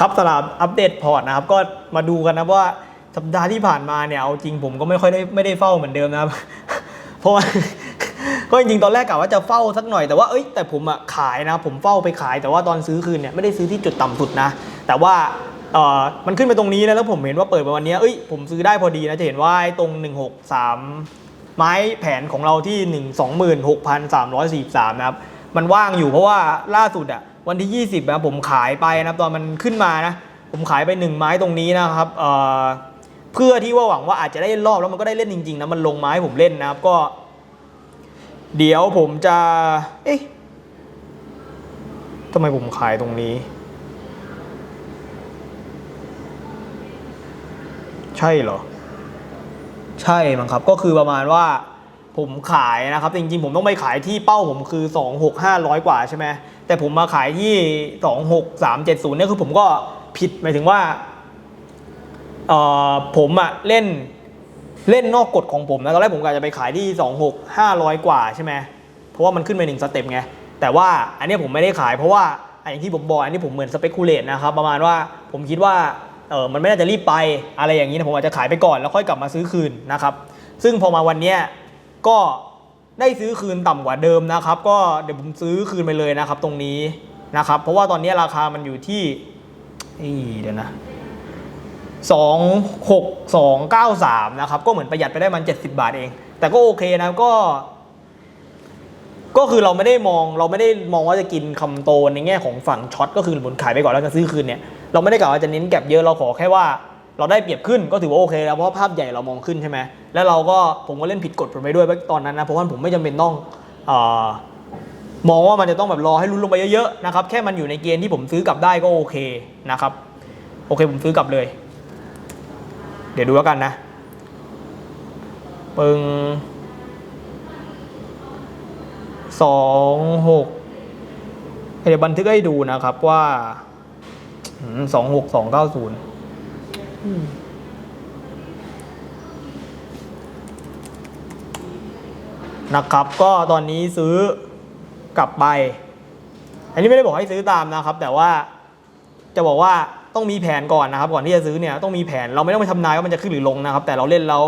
ครับสำหรับอัปเดตพอร์ตนะครับ ก็มาดูกันนะว่าสัปดาห์ที่ผ่านมาเนี่ยเอาจริงผมก็ไม่ค่อยได้ไม่ได้เฝ้าเหมือนเดิมนะครับ เพราะว่าก็จริงๆตอนแรกกะว่าจะเฝ้าสักหน่อยแต่ว่าเอ้ยแต่ผมอะขายนะผมเฝ้าไปขาย แต่ว่าตอนซื้อคืนเนี่ยไม่ได้ซื้อที่จุดต่ำสุดนะ แต่ว่าเออมันขึ้นไปตรงนี้นะแล้วผมเห็นว่าเปิดมาวันนี้เอ้ยผมซื้อได้พอดีนะจะเห็นว่าตรง 163 ไม้แผนของเราที่ 1 26,343 นะครับมันว่างอยู่เพราะว่าล่าสุดอะ วันที่ 20นะผมขายไปนะครับตอนมันขึ้นมานะ ผมขายไปหนึ่งไม้ตรงนี้นะครับเอ่อเพื่อที่ว่าหวังว่าอาจจะได้เล่นรอบแล้วมันก็ได้เล่นจริงๆนะมันลงไม้ผมเล่นนะครับก็ เดี๋ยวผมจะ เอ๊ะทำไมผมขายตรงนี้ ใช่เหรอ ใช่มั้งครับก็คือประมาณว่า ผมขายนะครับจริงๆ ผมต้องไปขายที่เป้าผมคือ 2 6 500 กว่าใช่ไหมแต่ผมมาขายที่ 2 6 3 7 0เนี่ยคือผมก็ผิดหมายถึงว่าเออผมอะเล่นเล่นนอกกฎของผมนะตอนแรกผมกะจะไปขายที่ 2 6 500 กว่าใช่ไหมเพราะว่ามันขึ้นไปหนึ่งสเต็ปไงแต่ว่าอันนี้ผมไม่ได้ขายเพราะว่าอย่างที่ผมบอกอันนี้ผมเหมือนสเปกุเลตนะครับประมาณว่าผมคิดว่าเออมันไม่น่าจะรีบไปอะไรอย่างนี้นะผมอาจจะขายไปก่อนแล้วค่อยกลับมาซื้อคืนนะครับซึ่งพอมาวันเนี้ย ก็ได้ซื้อคืนต่ำกว่าเดิมนะครับ ก็เดี๋ยวผมซื้อคืนไปเลยนะครับ ตรงนี้นะครับ เพราะว่าตอนนี้ราคามันอยู่ที่เดี๋ยวนะ2 6 2 9 3นะครับ ก็เหมือนประหยัดไปได้มัน70บาทเอง แต่ก็โอเคนะก็ ก็คือเราไม่ได้มองเราไม่ได้มองว่าจะกินคำโตในแง่ของฝั่งช็อตก็คือหมุนขายไปก่อนแล้วจะซื้อคืนเนี่ยเราไม่ได้กล่าวว่าจะเน้นแก็บเยอะเราขอแค่ว่า เราได้เปรียบขึ้นก็ถือว่าโอเคแล้วเพราะภาพใหญ่เรามองขึ้นใช่ไหมแล้วเราก็ผมก็เล่นผิดกฎผมไปด้วยตอนนั้นนะเพราะว่าผมไม่จำเป็นต้องออมองว่ามันจะต้องแบบรอให้ลุ้นลงไปเยอะๆนะครับแค่มันอยู่ในเกณฑ์ที่ผมซื้อกลับได้ก็โอเคนะครับโอเคผมซื้อกลับเลย เดี๋ยวดูแล้วกันนะปึงสองหกเดี๋ยวบันทึกให้ดูนะครับว่าสองหกสองเก้าศูนย์ นะครับ ก็ตอนนี้ซื้อกลับไป อันนี้ไม่ได้บอกให้ซื้อตามนะครับ แต่ว่าจะบอกว่าต้องมีแผนก่อนนะครับ ก่อนที่จะซื้อเนี่ยต้องมีแผนเราไม่ต้องไปทำนายว่ามันจะขึ้นหรือลงนะครับ แต่เราเล่นแล้ว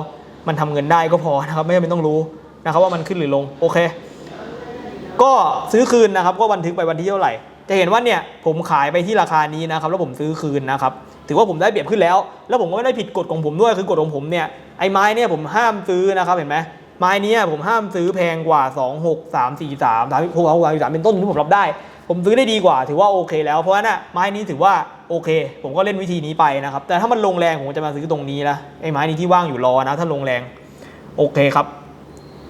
มันทำเงินได้ก็พอนะครับ ไม่จำเป็นต้องรู้นะครับ ว่ามันขึ้นหรือลงโอเค ก็ซื้อคืนนะครับ ก็บันทึกไปวันที่เท่าไหร่ จะเห็นว่าเนี่ยผมขายไปที่ราคานี้นะครับแล้วผมซื้อคืนนะครับถือว่าผมได้เปรียบขึ้นแล้ว แล้วผมก็ไม่ได้ผิดกฎของผมด้วยคือกฎของผมเนี่ยไอ้ไม้เนี่ยผมห้ามซื้อนะครับเห็นไหมไม้นี้ผมห้ามซื้อแพงกว่า 2 6 3 4 3 3 6 6 3เป็นต้นที่ผมรับได้ ผมซื้อได้ดีกว่า ถือว่าโอเค แล้วเพราะฉะนั้นไม้นี้ถือว่าโอเค ผมก็เล่นวิธีนี้ไปนะครับ แต่ถ้ามันลงแรงผมจะมาซื้อตรงนี้นะไอ้ไม้นี้ที่ว่างอยู่รอนะ ถ้าลงแรงโอเคครับ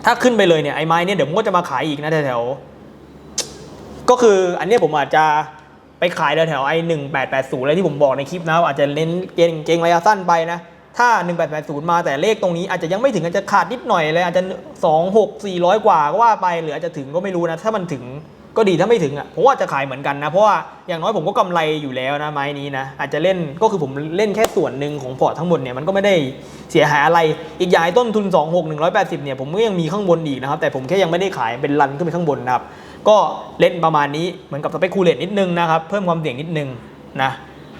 ถ้าขึ้นไปเลยเนี่ยไอ้ไม้เนี่ยเดี๋ยวผมก็จะมาขายอีกนะแถว ก็คืออันนี้ผมอาจจะไปขายแถวไอ้หนึ่งแปดแปดศูนย์อะไรที่ผมบอกในคลิปนะอาจจะเน้นเกงเกงระยะสั้นไปนะ ถ้า 1880 มาแต่เลขตรงนี้อาจจะยังไม่ถึงอาจจะขาดนิดหน่อยเลยอาจจะ 2 6 400 กว่าก็ว่าไปหรืออาจจะถึงก็ไม่รู้นะ ถ้ามันถึงก็ดีถ้าไม่ถึงอะผมว่าจะขายเหมือนกันนะ เพราะว่าอย่างน้อยผมก็กำไรอยู่แล้วนะไม้นี้นะ อาจจะเล่นก็คือผมเล่นแค่ส่วนหนึ่งของพอร์ตทั้งหมดเนี่ยมันก็ไม่ได้เสียหายอะไรอีกอย่างไอ้ต้นทุน 26 180เนี่ยผมก็ยังมีข้างบนอีกนะครับแต่ผมแค่ยังไม่ได้ขายเป็นรันขึ้นไปข้างบนนะครับ ก็เล่นประมาณนี้เหมือนกับสเปคคูเลตนิดนึงนะครับเพิ่มความเสี่ยงนิดนึงนะ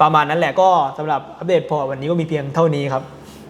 ประมาณนั้นแหละก็สำหรับอัปเดตพอวันนี้ก็มีเพียงเท่านี้ครับ